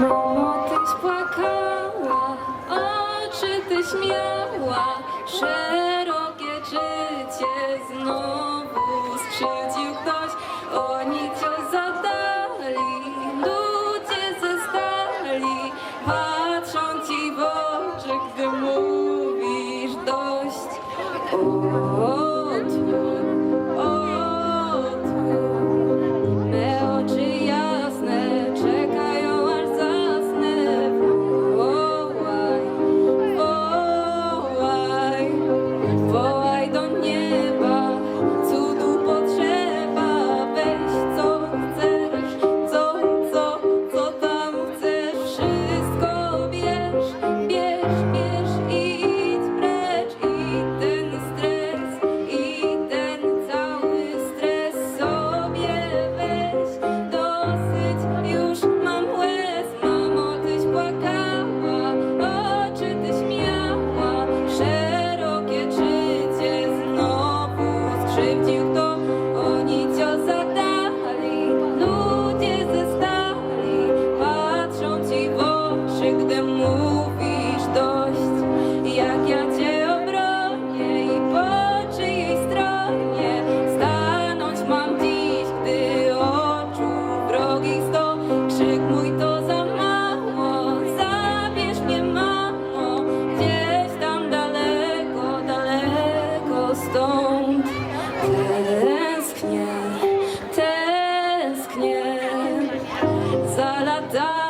no. та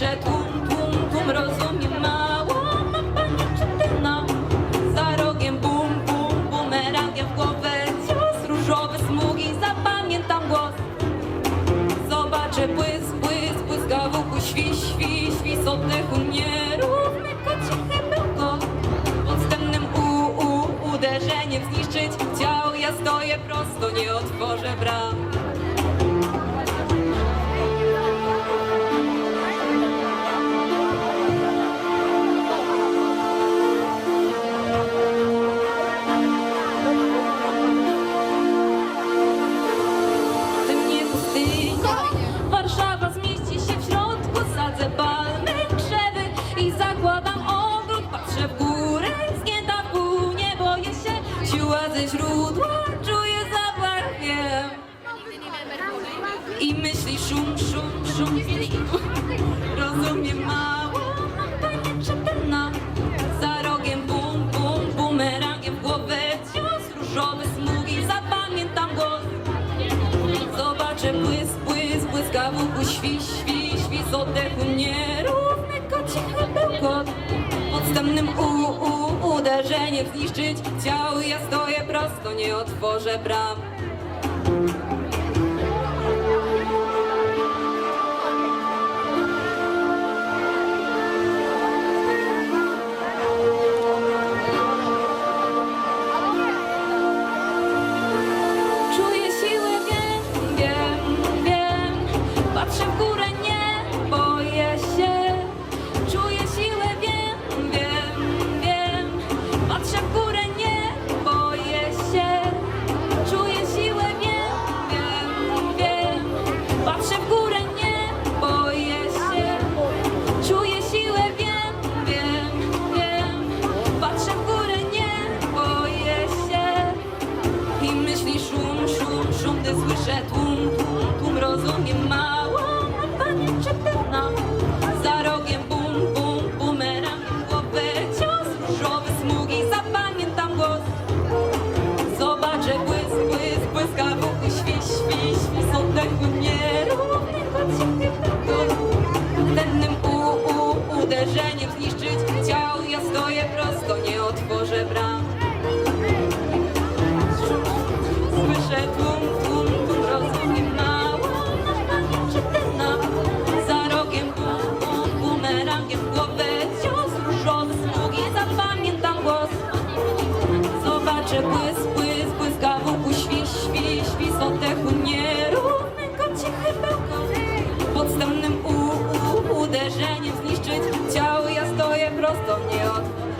że tłum, tłum, tłum rozumie mało. Mam pani czytyna Za rogiem bum, bum, bumerangiem w głowę. Cios różowe smugi, zapamiętam głos. Zobaczę błysk, błysk, błyska wokół Świś, świś, świs oddechu nierówny Kocichy było Podstępnym u, u, uderzeniem zniszczyć Ciał ja stoję prosto, nie otworzę bram. siła ze źródła, czuję zapach, wiem. I myśli szum, szum, szum, rozumiem mało, no mam panie czepena. Za rogiem bum, bum, bumerangiem w głowę cios, różowe smugi, zapamiętam głos. Zobaczę błysk, błysk, błyska w uchu, świś, świś, świś, z oddechu nierówny, kocich chybełkot, podstępnym u uderzeniem zniszczyć. Ciało Ja stoję prosto, nie otworzę bram. Czuję siłę, wiem, wiem, wiem. Patrzę w górę szum, szum, szum, gdy słyszę tłum, tłum, tłum, rozumiem ma. uderzeniem zniszczyć ciało, ja stoję prosto w nieodpowiedź.